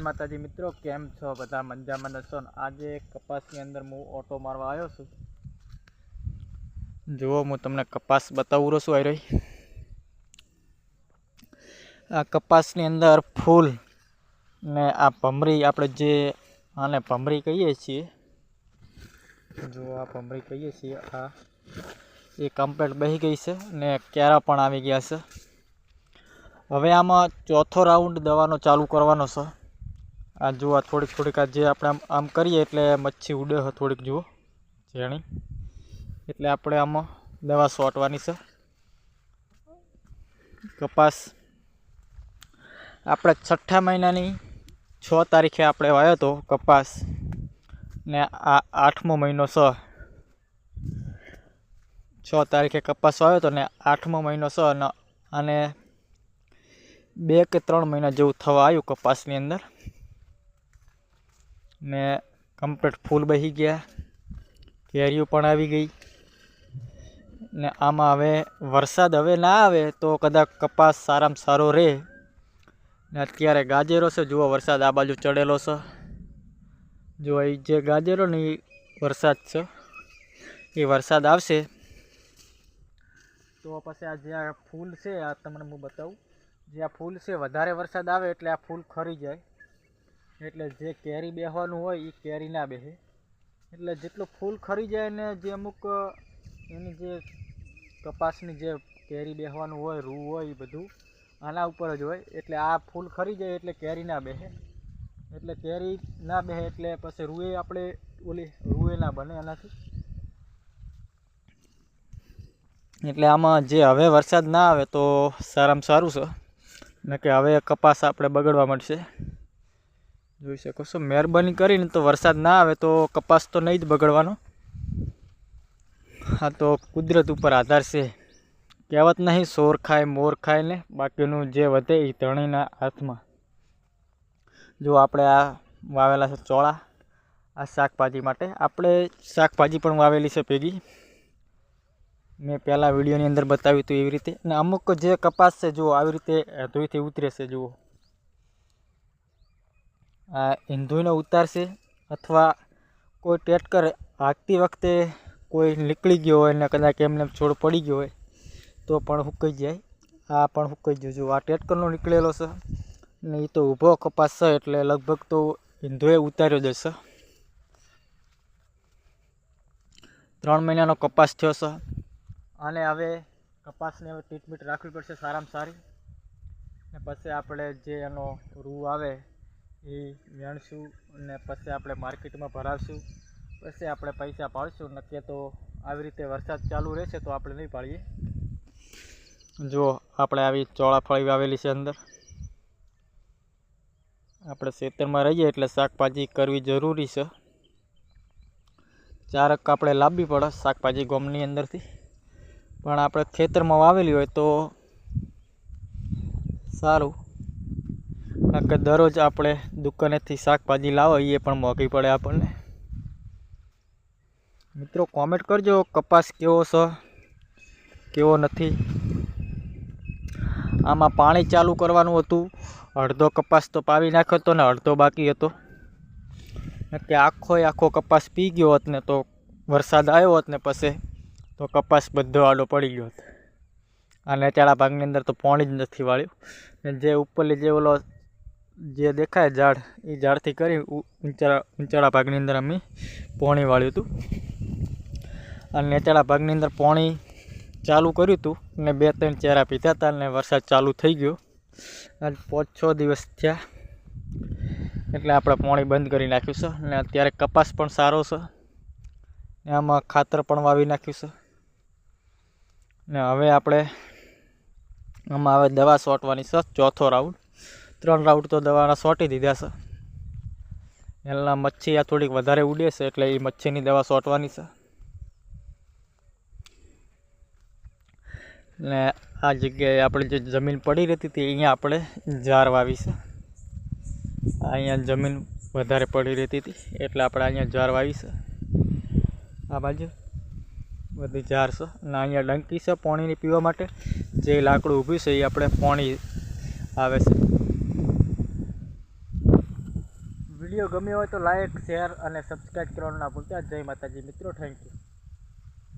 માતાજી મિત્રો, કેમ છો? બધા મંજામાં હશો આજે કપાસની અંદર હું ઓટો મારવા આવ્યો છું. જુઓ, હું તમને કપાસ બતાવું રહ્યો છું આવી રહી આ કપાસની અંદર ફૂલ ને આ ભમરી, આપણે જે આને ભમરી કહીએ છીએ જો આ ભમરી કહીએ છીએ, આ એ કમ્પ્લેટ બહી ગઈ છે ને કેરા પણ આવી ગયા છે. હવે આમાં ચોથો રાઉન્ડ દવાનો ચાલુ કરવાનો છે. આ જુઓ થોડીક થોડીક આ જે આપણે આમ આમ કરીએ એટલે મચ્છી ઉડે થોડીક, જુઓ. ઝેણી. એટલે આપણે આમાં દવા સોટવાની છે. કપાસ. આપણે છઠ્ઠા મહિનાની છ તારીખે આપણે વાવ્યો હતો કપાસ. ને આ આઠમો મહિનો છે છ તારીખે કપાસ વાયો હતો ને આઠમો મહિનો છે અને બે કે ત્રણ મહિના જેવું થવા આવ્યું કપાસની અંદર. ને કમ્પ્લીટ ફૂલ બહી ગયા. કેરીઓ પણ આવી ગઈ. ને આમાં હવે વરસાદ હવે ના આવે તો કદાચ કપાસ સારામાં સારો રહે. ને અત્યારે ગાજરો છે, જુઓ વરસાદ આ બાજુ ચડેલો છે. જો એ જે ગાજરો ને એ વરસાદ છે એ વરસાદ આવશે. તો પછી આ જે ફૂલ છે, આ તમને હું બતાવું. જે આ ફૂલ છે, વધારે વરસાદ આવે એટલે આ ફૂલ ખરી જાય. એટલે જે કેરી બેહવાનું હોય એ કેરી ના બેસે એટલે જેટલું ફૂલ ખરી જાય ને જે અમુક, એની જે કપાસની જે કેરી બેહવાનું હોય, રૂ હોય એ બધું, આના ઉપર જ હોય. એટલે આ ફૂલ ખરી જાય એટલે કેરી ના બેસે એટલે કેરી ના બેસે એટલે પછી રૂએ આપણે ઓલી, રૂએ ના બને એનાથી એટલે આમાં જે હવે વરસાદ ના આવે તો સારામાં સારું છે. ને કે હવે કપાસ આપણે બગડવા મળશે જોઈ શકો છો. મહેરબાની કરીને તો વરસાદ ના આવે તો કપાસ તો નહીં જ બગડવાનો. હા તો કુદરત ઉપર આધાર છે. કહેવત નહીં, સોર ખાય, મોર ખાય ને બાકીનું જે વધે એ ત્રણેયના હાથમાં. જો આપણે આ વાવેલા છે ચોળા, આ શાકભાજી માટે. આપણે શાકભાજી પણ વાવેલી છે ભેગી. મેં પહેલાં વિડીયોની અંદર બતાવ્યું હતું એવી રીતે. અને અમુક જે કપાસ છે, જુઓ, આવી રીતે ધોઈથી ઉતરે છે, જુઓ. આ ઈંધુને ઉતારશે અથવા કોઈ ટેટકર હાંકતી વખતે કોઈ નીકળી ગયો હોય ને કદાચ એમને છોડ પડી ગયો હોય, તો પણ સુકાઈ જાય. આ પણ હુકાઈ જજો આ ટેટકરનો નીકળેલો છે ને એ તો ઊભો કપાસ છે એટલે લગભગ તો હિન્દુએ ઉતાર્યો જશે ત્રણ મહિનાનો કપાસ થયો છે. અને હવે કપાસને હવે ટ્રીટમેન્ટ રાખવી પડશે સારામાં સારી. ને પછી આપણે જે એનો રૂ આવે એ વેણશું અને પછી આપણે માર્કેટમાં ભરાવશું પછી આપણે પૈસા પાડશું. નક્કી તો આવી રીતે વરસાદ ચાલુ રહેશે તો આપણે નહીં પાડીએ. જો આપણે આવી ચોળાફળી વાવેલી છે અંદર. આપણે ખેતરમાં રહીએ એટલે શાકભાજી કરવી જરૂરી છે. ચારક આપણે લાવવી પડે શાકભાજી ગોમની અંદરથી. પણ આપણે ખેતરમાં વાવેલી હોય તો સારું. કે દરરોજ આપણે દુકાનેથી શાકભાજી લાવો એ પણ મોંઘી પડે આપણને. મિત્રો કોમેન્ટ કરજો, કપાસ કેવો છે, કેવો નથી. આમાં પાણી ચાલુ કરવાનું હતું. અડધો કપાસ તો પાવી નાખ્યો હતો ને અડધો બાકી હતો. કે આખો આખો કપાસ પી ગયો હોત ને તો વરસાદ આવ્યો હોત ને પછી, તો કપાસ બધો આડો પડી ગયો હતો. આ નેચાળા ભાગની અંદર તો પાણી જ નથી વાળ્યું. ને જે ઉપરલી જે ઓલો જે દેખાય ઝાડ એ ઝાડથી કરી ઊંચાળા ઊંચાળા ભાગની અંદર અમે પોણી વાળ્યું હતું. અને નેચાળા ભાગની અંદર પોણી ચાલુ કર્યું હતું ને બે ત્રણ ચહેરા પીધા હતા અને વરસાદ ચાલુ થઈ ગયો. આજ પાંચ છ દિવસ થયા. એટલે આપણે પોણી બંધ કરી નાખ્યું છે ને અત્યારે કપાસ પણ સારો છે. ને આમાં ખાતર પણ વાવી નાખ્યું છે. ને હવે આપણે આમાં હવે દવા છોટવાની છે ચોથો રાઉન્ડ. ત્રણ રાઉન્ડ તો દવાના સોટી દીધા છે. એના મચ્છી આ થોડીક વધારે ઉડે છે, એટલે એ મચ્છીની દવા સોટવાની છે. ને આ જગ્યાએ આપણે જે જમીન પડી રહેતી હતી, અહીંયા આપણે ઝાર વાવી છે. અહીંયા જમીન વધારે પડી રહેતી હતી, એટલે આપણે અહીંયા ઝાર વાવી છે. આ બાજુ બધી ઝાર છે અને અહીંયા ડંકી છે પાણીની પીવા માટે. જે લાકડું ઊભું છે એ આપણે પાણી આવે છે. વીડિયો ગમ્યો હોય તો લાઇક શેર અને સબસ્ક્રાઈબ કરવાનું ના ભૂલતા. જય માતાજી. મિત્રો થેન્ક યુ